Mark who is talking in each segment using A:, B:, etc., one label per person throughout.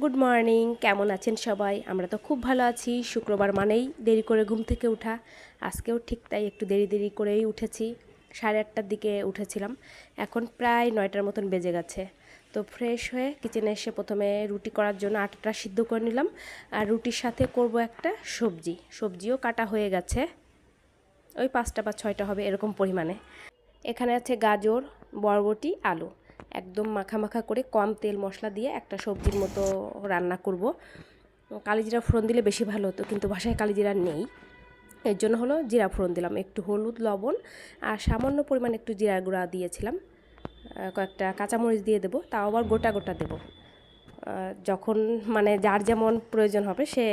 A: Good morning, কেমন আছেন সবাই? আমরা তো খুব ভালো আছি, শুক্রবার মানেই দেরি করে ঘুম থেকে ওঠা। আজকেও ঠিক তাই একটু দেরি দেরি করেই উঠেছি। সাড়ে আটটার দিকে উঠেছিলাম। এখন প্রায় নয়টার মতন বেজে গেছে। তো ফ্রেশ হয়ে কিচেনে এসে প্রথমে রুটি করার জন্য আটাটা সিদ্ধ করে নিলাম। আর রুটির সাথে করব একটা সবজি। সবজিও কাটা হয়ে গেছে। ওই পাঁচটা বা ছয়টা হবে এরকম পরিমাণে। এখানে আছে গাজর, বরবটি, আলু। একদম মাখা মাখা করে কম তেল মশলা দিয়ে একটা সবজির মতো রান্না করব। কালিজিরা ফোড়ন দিলে বেশি ভালো হতো, কিন্তু বাসায় কালিজিরা নেই। এর জন্য হলো জিরা ফোড়ন দিলাম, একটু হলুদ, লবণ আর সামান্য পরিমাণ একটু জিরা গুঁড়া দিয়েছিলাম। কয়েকটা কাঁচামরিচ দিয়ে দেবো, তাও আবার গোটা গোটা দেবো। যখন মানে যার যেমন প্রয়োজন হবে সে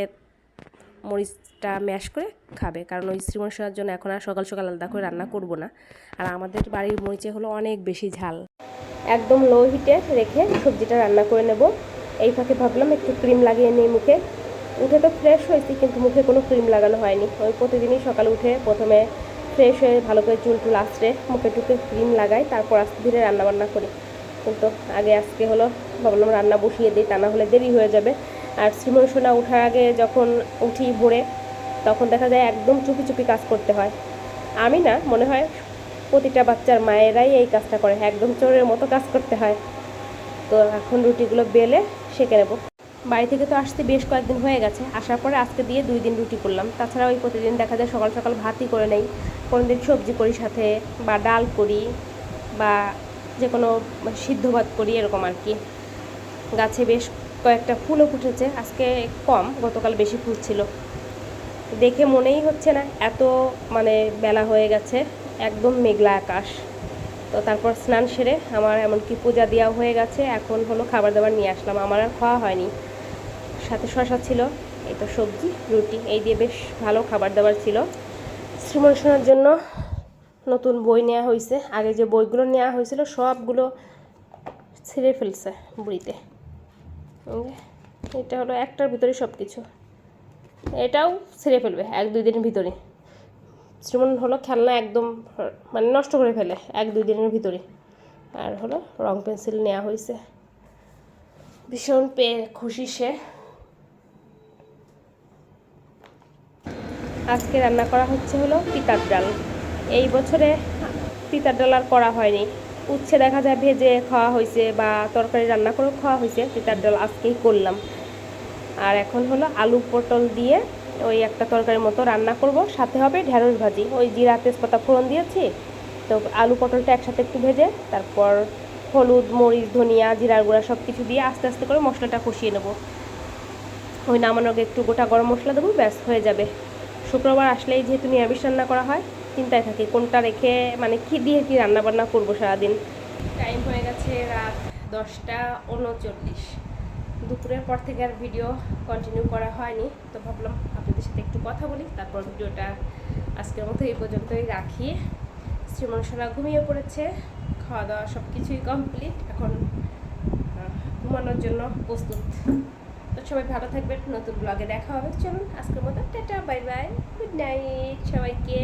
A: মরিচটা ম্যাশ করে খাবে, কারণ ওই শ্রীমনসার জন্য এখন আর সকাল সকাল আলাদা করে রান্না করব না। আর আমাদের বাড়ির মরিচে হলো অনেক বেশি ঝাল। একদম লো হিটে রেখে সবজিটা রান্না করে নেব। এই ফাঁকে ভাবলাম একটু ক্রিম লাগিয়ে নিই মুখে। উঠে তো ফ্রেশ হয়েছি, কিন্তু মুখে কোনো ক্রিম লাগানো হয়নি। ওই প্রতিদিনই সকালে উঠে প্রথমে ফ্রেশ হয়ে ভালো করে চুল টুল আশ্রে মুখে টুকে ক্রিম লাগাই, তারপর আস্তে ধীরে রান্নাবান্না করি। কিন্তু আগে আজকে হলো, ভাবলাম রান্না বসিয়ে দিই, তা না হলে দেরি হয়ে যাবে। আর শ্রীমন সোনা ওঠার আগে যখন উঠি ভোরে, তখন দেখা যায় একদম চুপি চুপি কাজ করতে হয়। আমি না, মনে হয় প্রতিটা বাচ্চার মায়েরাই এই কাজটা করে, একদম চোরের মতো কাজ করতে হয়। তো এখন রুটিগুলো বেলে সেঁকে নেব। বাড়ি থেকে তো আসতে বেশ কয়েকদিন হয়ে গেছে, আসার পরে আজকে দিয়ে দুই দিন রুটি করলাম। তাছাড়া ওই প্রতিদিন দেখা যায় সকাল সকাল ভাতই করে নেই। কোনো দিন সবজি করি সাথে, বা ডাল করি, বা যে কোনো সিদ্ধ ভাত করি, এরকম আর কি। গাছে বেশ কয়েকটা ফুলও ফুটেছে, আজকে কম, গতকাল বেশি ফুল ছিল। দেখে মনেই হচ্ছে না, এত মানে বেলা হয়ে গেছে, একদম মেঘলা আকাশ। তো তারপর স্নান সেরে আমার এমনকি পূজা দেওয়া হয়ে গেছে, এখন হলো খাবার দাবার নিয়ে আসলাম, আমার আর খাওয়া হয়নি। সাথে শশা ছিল, এই তো সবজি, রুটি, এই দিয়ে বেশ ভালো খাবার দাবার ছিল শ্রীমন জন্য নতুন বই নেওয়া হয়েছে আগে যে বইগুলো নেওয়া হয়েছিল সবগুলো ছিঁড়ে ফেলছে বুড়িতে। এটা হলো একটার ভিতরে সব কিছু এটাও ছিঁড়ে ফেলবে এক দুই দিনের ভিতরে। শ্রীমন হলো খেলনা একদম মানে নষ্ট করে ফেলে এক দুই দিনের ভিতরে। আর হলো রং পেন্সিল নেওয়া হয়েছে। ভীষণ পেয়ে খুশি সে। আজকে রান্না করা হচ্ছে হলো পিতার ডাল। এই বছরে পিতার ডাল আর করা হয়নি। উচ্ছে দেখা যায় ভেজে খাওয়া হয়েছে বা তরকারি রান্না করেও খাওয়া হয়েছে। পিতার ডাল আজকেই করলাম। আর এখন হলো আলু পটল দিয়ে ওই একটা তরকারির মতো রান্না করব। সাথে হবে ঢেঁড়স ভাজি। ওই জিরা তেজপাতা ফোড়ন দিয়েছি। তো আলু পটলটা একসাথে একটু ভেজে তারপর হলুদ, মরিচ, ধনিয়া, জিরার গুঁড়া সব কিছু দিয়ে আস্তে আস্তে করে মশলাটা কষিয়ে নেব। ওই নামানোর আগে একটু গোটা গরম মশলা দেবো, ব্যাস হয়ে যাবে। শুক্রবার আসলেই যেহেতু নিরামিষ রান্না করা হয়, চিন্তায় থাকি কোনটা রেখে মানে কি দিয়ে কি রান্না বান্না করব সারাদিন। টাইম হয়ে গেছে রাত দশটা উনচল্লিশ। দুপুরের পর থেকে আর ভিডিও কন্টিনিউ করা হয়নি। তো ভাবলাম আপনাদের সাথে একটু কথা বলি, তারপর ভিডিওটা আজকের মতো এই পর্যন্তই রাখি। শ্রীমনসরা ঘুমিয়ে পড়েছে, খাওয়া দাওয়া সব কিছুই কমপ্লিট এখন ঘুমানোর জন্য প্রস্তুত। তো সবাই ভালো থাকবেন, নতুন ব্লগে দেখা হবে। চলুন আজকের মতো, tata bye bye good night সবাইকে।